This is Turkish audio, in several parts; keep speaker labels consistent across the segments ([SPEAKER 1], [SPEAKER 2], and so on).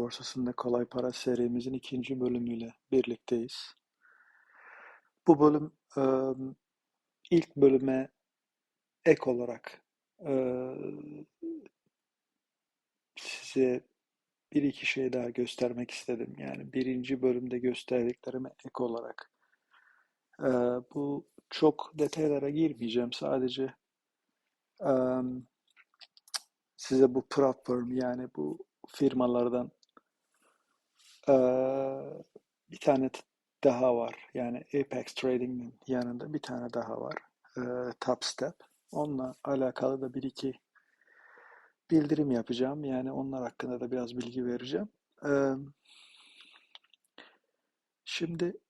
[SPEAKER 1] Borsasında kolay para serimizin ikinci bölümüyle birlikteyiz. Bu bölüm ilk bölüme ek olarak size bir iki şey daha göstermek istedim. Yani birinci bölümde gösterdiklerime ek olarak. Bu çok detaylara girmeyeceğim. Sadece size bu platform yani bu firmalardan bir tane daha var. Yani Apex Trading'in yanında bir tane daha var. Ee, Top Step. Onunla alakalı da bir iki bildirim yapacağım. Yani onlar hakkında da biraz bilgi vereceğim. Ee, şimdi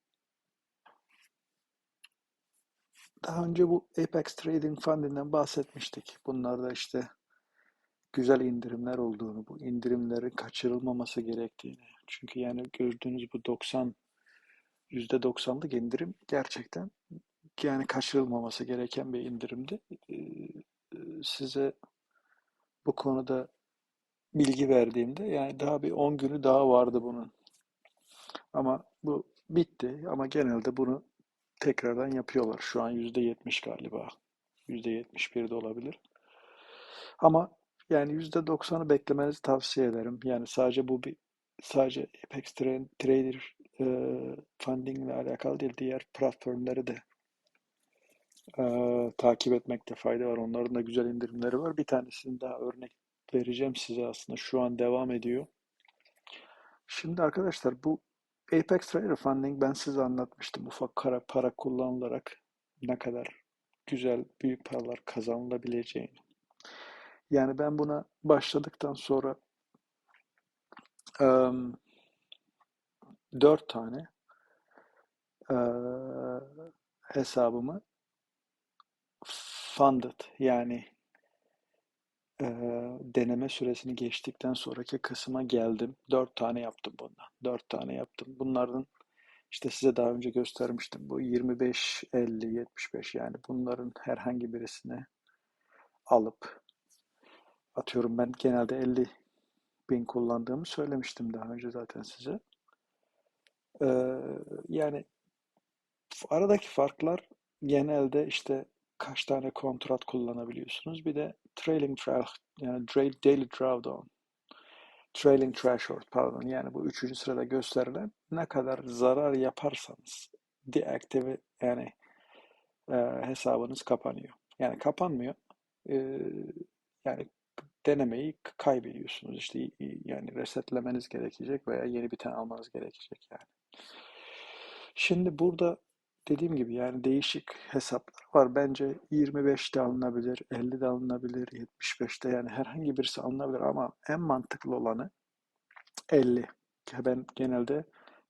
[SPEAKER 1] daha önce bu Apex Trading Fund'inden bahsetmiştik. Bunlarda işte güzel indirimler olduğunu, bu indirimlerin kaçırılmaması gerektiğini. Çünkü yani gördüğünüz bu 90 %90'lık indirim gerçekten yani kaçırılmaması gereken bir indirimdi. Ee, size bu konuda bilgi verdiğimde yani daha bir 10 günü daha vardı bunun. Ama bu bitti ama genelde bunu tekrardan yapıyorlar. Şu an %70 galiba. %71 de olabilir. Ama yani %90'ı beklemenizi tavsiye ederim. Yani sadece bu bir sadece Apex Trader e, funding ile alakalı değil, diğer platformları da e, takip etmekte fayda var. Onların da güzel indirimleri var. Bir tanesini daha örnek vereceğim size aslında. Şu an devam ediyor. Şimdi arkadaşlar bu Apex Trader Funding ben size anlatmıştım. Ufak kara para kullanılarak ne kadar güzel büyük paralar kazanılabileceğini. Yani ben buna başladıktan sonra um, dört tane e, hesabımı funded yani e, deneme süresini geçtikten sonraki kısma geldim. Dört tane yaptım bundan. Dört tane yaptım. Bunlardan işte size daha önce göstermiştim. Bu 25, 50, 75 yani bunların herhangi birisine alıp atıyorum ben genelde 50 bin kullandığımı söylemiştim daha önce zaten size. Ee, yani aradaki farklar genelde işte kaç tane kontrat kullanabiliyorsunuz. Bir de trailing trail yani daily drawdown trailing threshold pardon yani bu üçüncü sırada gösterilen ne kadar zarar yaparsanız deaktive yani e, hesabınız kapanıyor. Yani kapanmıyor. E, yani denemeyi kaybediyorsunuz. İşte yani resetlemeniz gerekecek veya yeni bir tane almanız gerekecek yani. Şimdi burada dediğim gibi yani değişik hesaplar var. Bence 25'te alınabilir, 50'de alınabilir, 75'te yani herhangi birisi alınabilir ama en mantıklı olanı 50. Ben genelde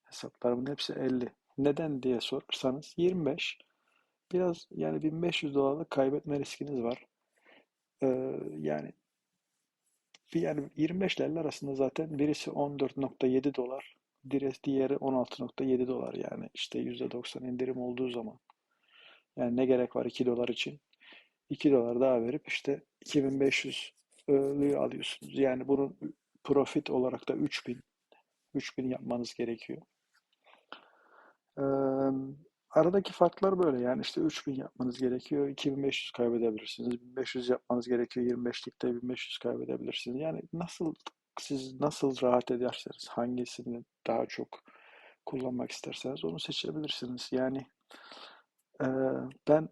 [SPEAKER 1] hesaplarımın hepsi 50. Neden diye sorarsanız 25 biraz yani 1500 dolarlık kaybetme riskiniz var. Ee, yani yani 25 ile 50 arasında zaten birisi 14.7 dolar, diğeri 16.7 dolar yani işte %90 indirim olduğu zaman. Yani ne gerek var 2 dolar için? 2 dolar daha verip işte 2500'lüğü alıyorsunuz. Yani bunun profit olarak da 3000 3000 yapmanız gerekiyor. Ee, aradaki farklar böyle. Yani işte 3000 yapmanız gerekiyor 2500 kaybedebilirsiniz. 1500 yapmanız gerekiyor 25'likte 1500 kaybedebilirsiniz. Yani nasıl siz nasıl rahat ederseniz hangisini daha çok kullanmak isterseniz onu seçebilirsiniz. Yani e, ben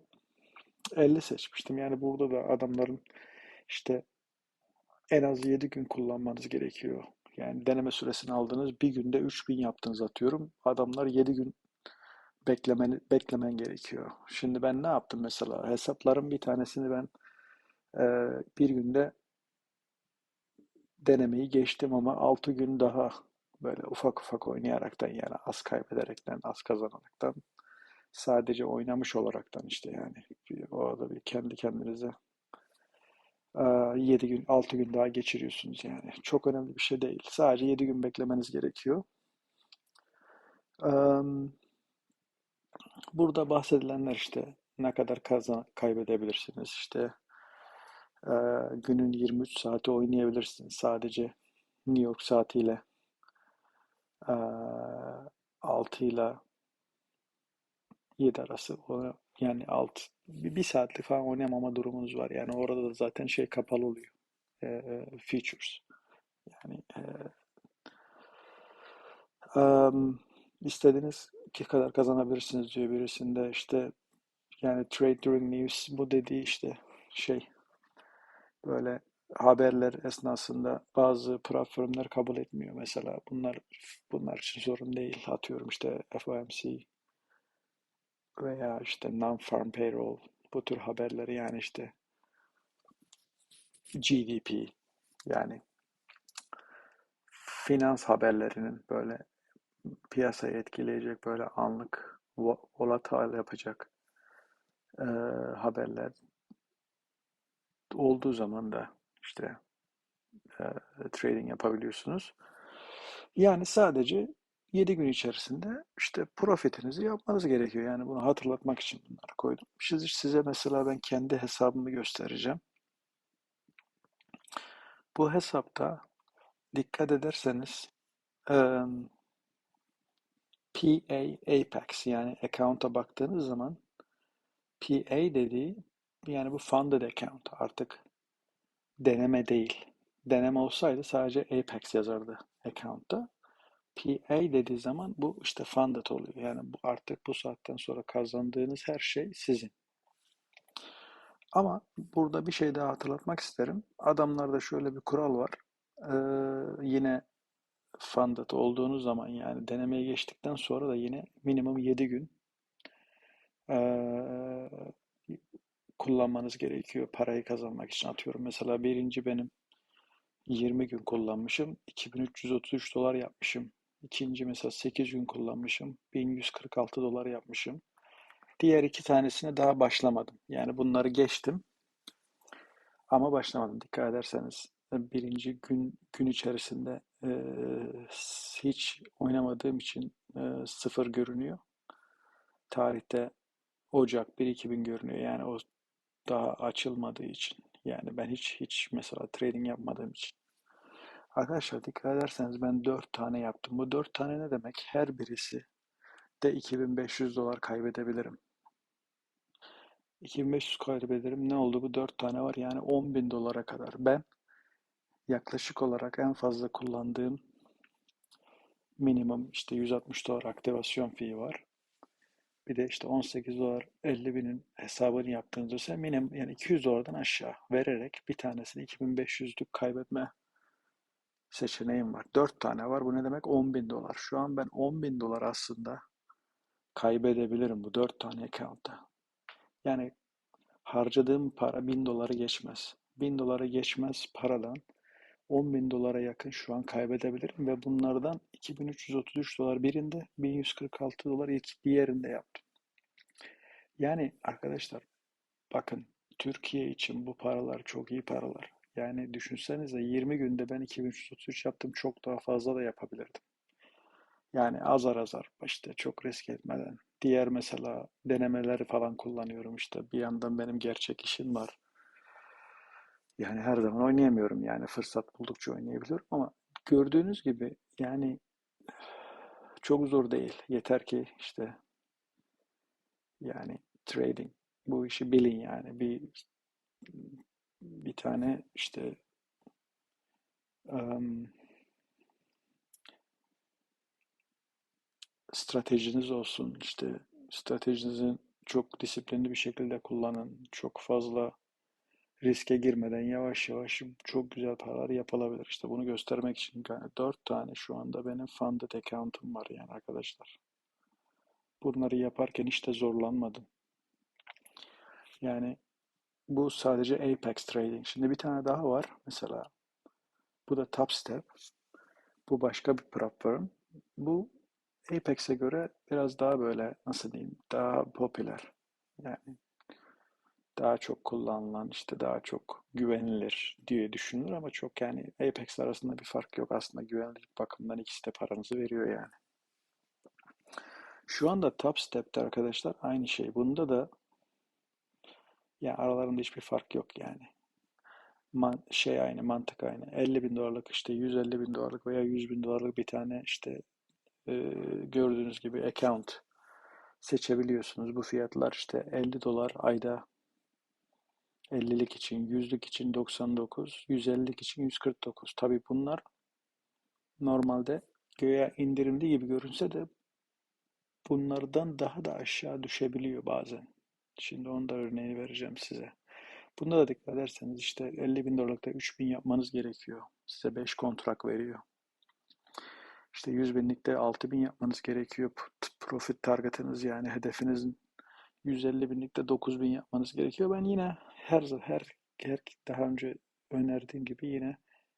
[SPEAKER 1] 50 seçmiştim. Yani burada da adamların işte en az 7 gün kullanmanız gerekiyor. Yani deneme süresini aldınız bir günde 3000 yaptınız atıyorum. Adamlar 7 gün beklemen, beklemen gerekiyor. Şimdi ben ne yaptım mesela? Hesapların bir tanesini ben e, bir günde denemeyi geçtim ama 6 gün daha böyle ufak ufak oynayaraktan yani az kaybederekten, az kazanaraktan sadece oynamış olaraktan işte yani orada bir kendi kendinize 7 gün 6 gün daha geçiriyorsunuz yani. Çok önemli bir şey değil. Sadece 7 gün beklemeniz gerekiyor. Burada bahsedilenler işte ne kadar kazan kaybedebilirsiniz işte e, günün 23 saati oynayabilirsiniz sadece New York saatiyle Ee, 6 ile 7 arası yani alt bir, bir saatlik falan oynamama durumunuz var. Yani orada da zaten şey kapalı oluyor. Ee, features. Yani e, em, istediğiniz ki kadar kazanabilirsiniz diyor birisinde. İşte yani trade during news bu dediği işte şey böyle haberler esnasında bazı platformlar kabul etmiyor mesela. Bunlar bunlar için sorun değil. Atıyorum işte FOMC veya işte non-farm payroll bu tür haberleri yani işte GDP yani finans haberlerinin böyle piyasayı etkileyecek böyle anlık volatile yapacak e, haberler olduğu zaman da işte e, trading yapabiliyorsunuz. Yani sadece 7 gün içerisinde işte profitinizi yapmanız gerekiyor. Yani bunu hatırlatmak için bunları koydum. Şimdi size mesela ben kendi hesabımı göstereceğim. Bu hesapta dikkat ederseniz um, PA Apex yani account'a baktığınız zaman PA dediği yani bu funded account artık deneme değil. Deneme olsaydı sadece Apex yazardı account'ta. PA dediği zaman bu işte funded oluyor. Yani bu artık bu saatten sonra kazandığınız her şey sizin. Ama burada bir şey daha hatırlatmak isterim. Adamlarda şöyle bir kural var. Ee, yine funded olduğunuz zaman yani denemeye geçtikten sonra da yine minimum 7 gün ee, kullanmanız gerekiyor parayı kazanmak için. Atıyorum mesela birinci benim 20 gün kullanmışım. 2333 dolar yapmışım. İkinci mesela 8 gün kullanmışım. 1146 dolar yapmışım. Diğer iki tanesine daha başlamadım. Yani bunları geçtim. Ama başlamadım. Dikkat ederseniz birinci gün gün içerisinde e, hiç oynamadığım için e, sıfır görünüyor. Tarihte Ocak 1-2000 görünüyor. Yani o daha açılmadığı için. Yani ben hiç hiç mesela trading yapmadığım için. Arkadaşlar dikkat ederseniz ben 4 tane yaptım. Bu 4 tane ne demek? Her birisi de 2500 dolar kaybedebilirim. 2500 kaybederim. Ne oldu? Bu 4 tane var. Yani 10.000 dolara kadar. Ben yaklaşık olarak en fazla kullandığım minimum işte 160 dolar aktivasyon fee var. Bir de işte 18 dolar 50 binin hesabını yaptığınızda ise minimum yani 200 dolardan aşağı vererek bir tanesini 2500'lük kaybetme seçeneğim var. 4 tane var. Bu ne demek? 10 bin dolar. Şu an ben 10 bin dolar aslında kaybedebilirim bu 4 tane account'ta. Yani harcadığım para 1000 doları geçmez. 1000 doları geçmez paradan 10 bin dolara yakın şu an kaybedebilirim ve bunlardan 2333 dolar birinde 1146 dolar diğerinde yaptım. Yani arkadaşlar bakın Türkiye için bu paralar çok iyi paralar. Yani düşünsenize 20 günde ben 2333 yaptım çok daha fazla da yapabilirdim. Yani azar azar işte çok risk etmeden. Diğer mesela denemeleri falan kullanıyorum işte bir yandan benim gerçek işim var. Yani her zaman oynayamıyorum yani fırsat buldukça oynayabiliyorum ama gördüğünüz gibi yani çok zor değil. Yeter ki işte yani trading bu işi bilin yani bir bir tane işte um, stratejiniz olsun işte stratejinizin çok disiplinli bir şekilde kullanın. Çok fazla riske girmeden yavaş yavaş çok güzel paralar yapılabilir. İşte bunu göstermek için yani 4 tane şu anda benim funded account'um var yani arkadaşlar. Bunları yaparken hiç de zorlanmadım. Yani bu sadece Apex Trading. Şimdi bir tane daha var. Mesela bu da Top Step. Bu başka bir platform. Bu Apex'e göre biraz daha böyle nasıl diyeyim daha popüler. Yani daha çok kullanılan işte daha çok güvenilir diye düşünülür ama çok yani Apex arasında bir fark yok aslında güvenlik bakımından ikisi de paranızı veriyor yani. Şu anda Top Step'te arkadaşlar aynı şey. Bunda da yani aralarında hiçbir fark yok yani. Man, şey aynı, mantık aynı. 50 bin dolarlık işte 150 bin dolarlık veya 100 bin dolarlık bir tane işte e, gördüğünüz gibi account seçebiliyorsunuz. Bu fiyatlar işte 50 dolar ayda 50'lik için, 100'lük için 99, 150'lik için 149. Tabii bunlar normalde göğe indirimli gibi görünse de bunlardan daha da aşağı düşebiliyor bazen. Şimdi onu da örneğini vereceğim size. Bunda da dikkat ederseniz işte 50 bin dolarlıkta 3 bin yapmanız gerekiyor. Size 5 kontrak veriyor. İşte 100 binlikte 6 bin yapmanız gerekiyor. Profit targetiniz yani hedefinizin 150 binlikte 9 bin yapmanız gerekiyor. Ben yine her her, her daha önce önerdiğim gibi yine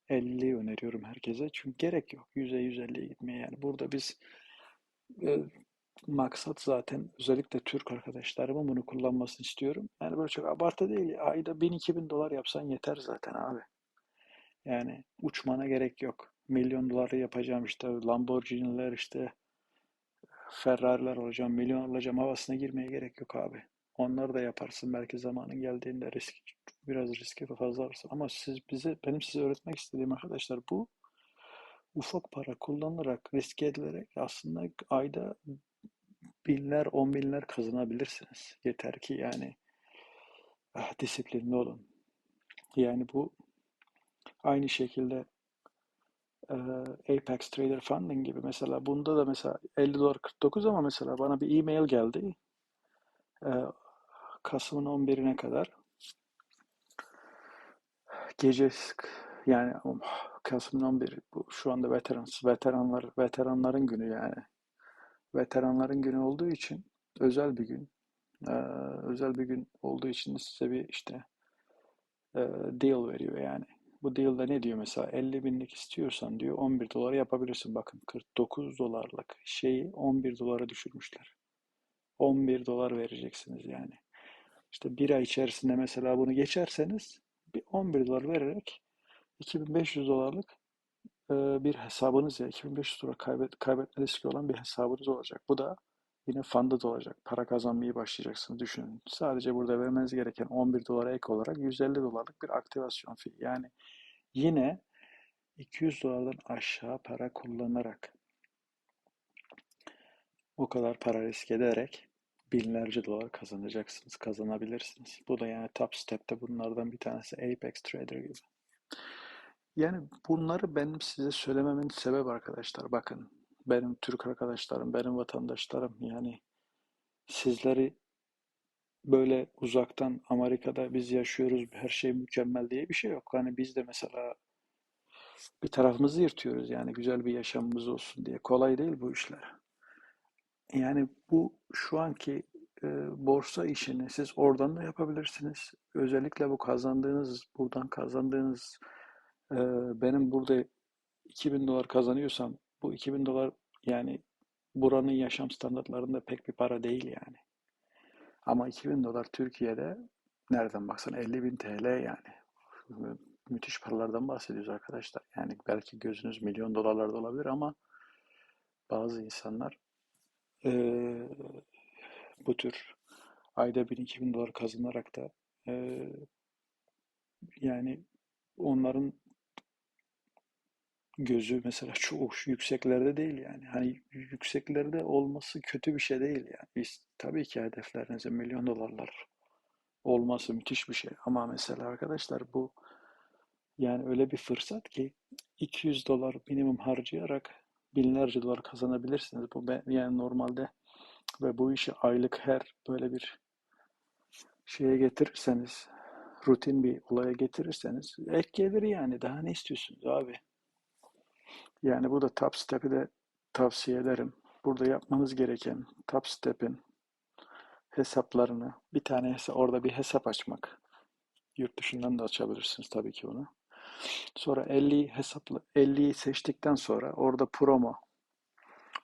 [SPEAKER 1] 50 öneriyorum herkese. Çünkü gerek yok 100'e 150'ye gitmeye. Yani burada biz e, maksat zaten özellikle Türk arkadaşlarımın bunu kullanmasını istiyorum. Yani böyle çok abartı değil. Ayda 1000-2000 dolar yapsan yeter zaten abi. Yani uçmana gerek yok. Milyon doları yapacağım işte Lamborghini'ler işte Ferrari'ler olacağım, milyon olacağım havasına girmeye gerek yok abi. Onları da yaparsın belki zamanın geldiğinde risk biraz riski fazla varsa. Ama siz bize benim size öğretmek istediğim arkadaşlar bu ufak para kullanılarak riske edilerek aslında ayda binler, on binler kazanabilirsiniz. Yeter ki yani ah, disiplinli olun. Yani bu aynı şekilde Apex Trader Funding gibi mesela bunda da mesela 50 dolar 49 ama mesela bana bir e-mail geldi. Kasım'ın 11'ine kadar gece yani Kasım'ın 11 bu şu anda veterans veteranlar veteranların günü yani veteranların günü olduğu için özel bir gün. Ee, özel bir gün olduğu için size bir işte e, deal veriyor yani. Bu deal'da ne diyor mesela 50 binlik istiyorsan diyor 11 dolara yapabilirsin. Bakın 49 dolarlık şeyi 11 dolara düşürmüşler. 11 dolar vereceksiniz yani. İşte bir ay içerisinde mesela bunu geçerseniz bir 11 dolar vererek 2500 dolarlık e, bir hesabınız ya 2500 lira kaybet, kaybetme riski olan bir hesabınız olacak. Bu da yine funded olacak. Para kazanmayı başlayacaksınız düşünün. Sadece burada vermeniz gereken 11 dolara ek olarak 150 dolarlık bir aktivasyon fee. Yani yine 200 dolardan aşağı para kullanarak o kadar para risk ederek binlerce dolar kazanacaksınız, kazanabilirsiniz. Bu da yani top step'te bunlardan bir tanesi Apex Trader gibi. Yani bunları benim size söylememin sebebi arkadaşlar bakın benim Türk arkadaşlarım, benim vatandaşlarım yani sizleri böyle uzaktan Amerika'da biz yaşıyoruz her şey mükemmel diye bir şey yok. Hani biz de mesela bir tarafımızı yırtıyoruz yani güzel bir yaşamımız olsun diye. Kolay değil bu işler. Yani bu şu anki e, borsa işini siz oradan da yapabilirsiniz. Özellikle bu kazandığınız, buradan kazandığınız e, benim burada 2000 dolar kazanıyorsam bu 2000 dolar yani buranın yaşam standartlarında pek bir para değil yani. Ama 2000 dolar Türkiye'de nereden baksan 50 bin TL yani. Müthiş paralardan bahsediyoruz arkadaşlar. Yani belki gözünüz milyon dolarlarda olabilir ama bazı insanlar e, bu tür ayda 1000-2000 dolar kazanarak da e, yani onların gözü mesela çok yükseklerde değil yani. Hani yükseklerde olması kötü bir şey değil yani. Biz tabii ki hedeflerinize milyon dolarlar olması müthiş bir şey. Ama mesela arkadaşlar bu yani öyle bir fırsat ki 200 dolar minimum harcayarak binlerce dolar kazanabilirsiniz. Bu yani normalde ve bu işi aylık her böyle bir şeye getirirseniz rutin bir olaya getirirseniz ek gelir yani daha ne istiyorsunuz abi? Yani bu da top step'i de tavsiye ederim. Burada yapmanız gereken top step'in hesaplarını bir tane hesap, orada bir hesap açmak. Yurt dışından da açabilirsiniz tabii ki bunu. Sonra 50 hesapla 50'yi seçtikten sonra orada promo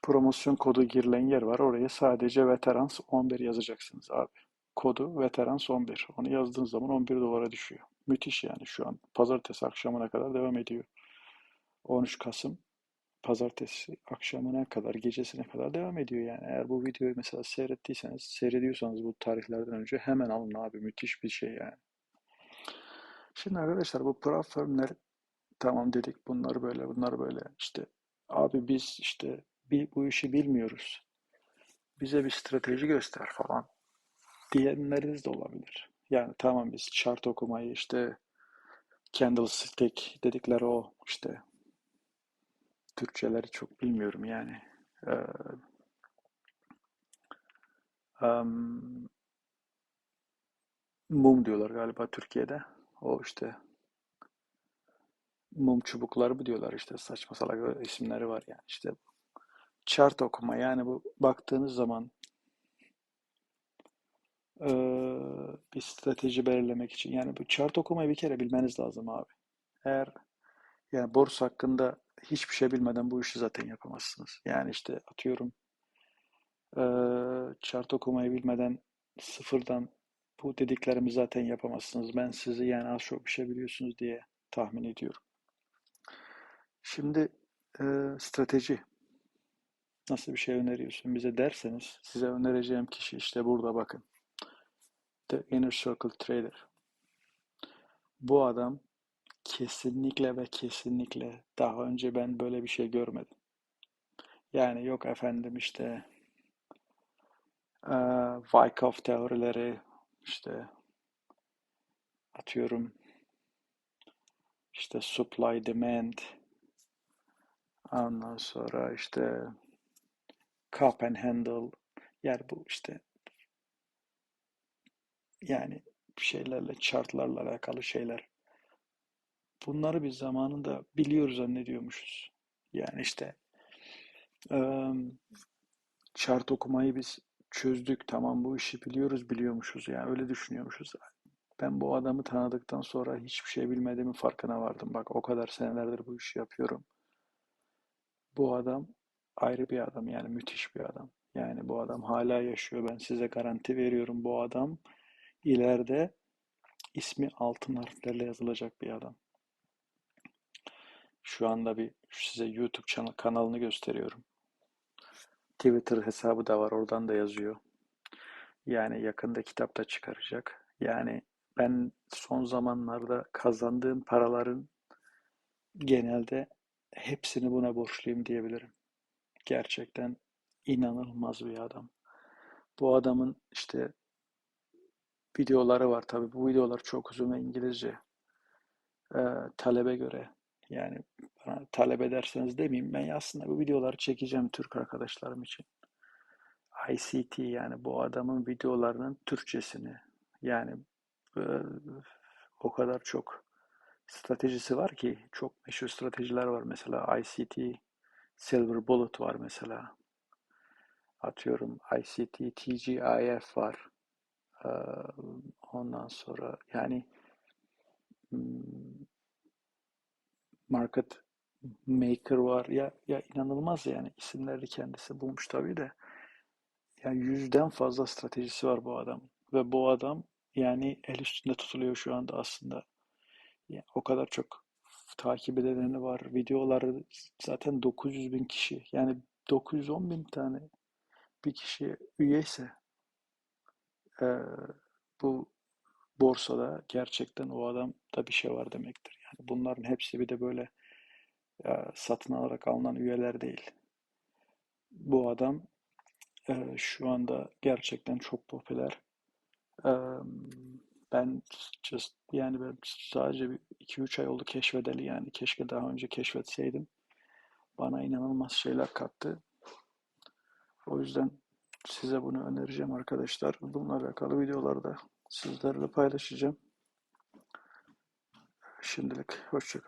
[SPEAKER 1] promosyon kodu girilen yer var. Oraya sadece Veterans 11 yazacaksınız abi. Kodu Veterans 11. Onu yazdığınız zaman 11 dolara düşüyor. Müthiş yani şu an. Pazartesi akşamına kadar devam ediyor. 13 Kasım pazartesi akşamına kadar, gecesine kadar devam ediyor yani. Eğer bu videoyu mesela seyrettiyseniz, seyrediyorsanız bu tarihlerden önce hemen alın abi. Müthiş bir şey yani. Şimdi arkadaşlar bu platformlar tamam dedik bunlar böyle, bunlar böyle. İşte abi biz işte bir, bu işi bilmiyoruz. Bize bir strateji göster falan diyenleriniz de olabilir. Yani tamam biz chart okumayı işte candlestick dedikleri o işte Türkçeleri çok bilmiyorum yani. Ee, em, mum diyorlar galiba Türkiye'de. O işte mum çubukları mı diyorlar işte saçma salak isimleri var yani işte chart okuma yani bu baktığınız zaman eee, bir strateji belirlemek için yani bu chart okumayı bir kere bilmeniz lazım abi. Eğer yani borsa hakkında hiçbir şey bilmeden bu işi zaten yapamazsınız. Yani işte atıyorum eee chart okumayı bilmeden sıfırdan bu dediklerimi zaten yapamazsınız. Ben sizi yani az çok bir şey biliyorsunuz diye tahmin ediyorum. Şimdi eee, strateji nasıl bir şey öneriyorsun bize derseniz size önereceğim kişi işte burada bakın. The Inner Circle Trader. Bu adam kesinlikle ve kesinlikle daha önce ben böyle bir şey görmedim. Yani yok efendim işte eee Wyckoff teorileri işte atıyorum işte supply demand ondan sonra işte cup and handle yani bu işte yani şeylerle chartlarla alakalı şeyler. Bunları biz zamanında biliyoruz zannediyormuşuz. Yani işte chart okumayı biz çözdük tamam bu işi biliyoruz biliyormuşuz yani öyle düşünüyormuşuz. Ben bu adamı tanıdıktan sonra hiçbir şey bilmediğimin farkına vardım. Bak o kadar senelerdir bu işi yapıyorum. Bu adam ayrı bir adam yani müthiş bir adam. Yani bu adam hala yaşıyor. Ben size garanti veriyorum bu adam ileride ismi altın harflerle yazılacak bir adam. Şu anda bir size YouTube kanalını gösteriyorum. Twitter hesabı da var oradan da yazıyor. Yani yakında kitap da çıkaracak. Yani ben son zamanlarda kazandığım paraların genelde hepsini buna borçluyum diyebilirim. Gerçekten inanılmaz bir adam. Bu adamın işte videoları var tabii. Bu videolar çok uzun ve İngilizce. Ee, talebe göre yani bana talep ederseniz demeyeyim ben aslında bu videoları çekeceğim Türk arkadaşlarım için. ICT yani bu adamın videolarının Türkçesini yani e, o kadar çok stratejisi var ki çok meşhur stratejiler var. Mesela ICT Silver Bullet var mesela. Atıyorum ICT TGIF var. Ee, ondan sonra yani hmm, Market Maker var. Ya ya inanılmaz yani isimleri kendisi bulmuş tabii de. Yani yüzden fazla stratejisi var bu adam. Ve bu adam yani el üstünde tutuluyor şu anda aslında. Yani o kadar çok takip edeni var. Videoları zaten 900 bin kişi. Yani 910 bin tane bir kişi üyeyse e, bu borsada gerçekten o adamda bir şey var demektir. Bunların hepsi bir de böyle e, satın alarak alınan üyeler değil. Bu adam e, şu anda gerçekten çok popüler. E, ben just yani ben sadece bir 2-3 ay oldu keşfedeli yani keşke daha önce keşfetseydim. Bana inanılmaz şeyler kattı. O yüzden size bunu önereceğim arkadaşlar. Bununla alakalı videolarda sizlerle paylaşacağım. Şimdilik hoşçakalın.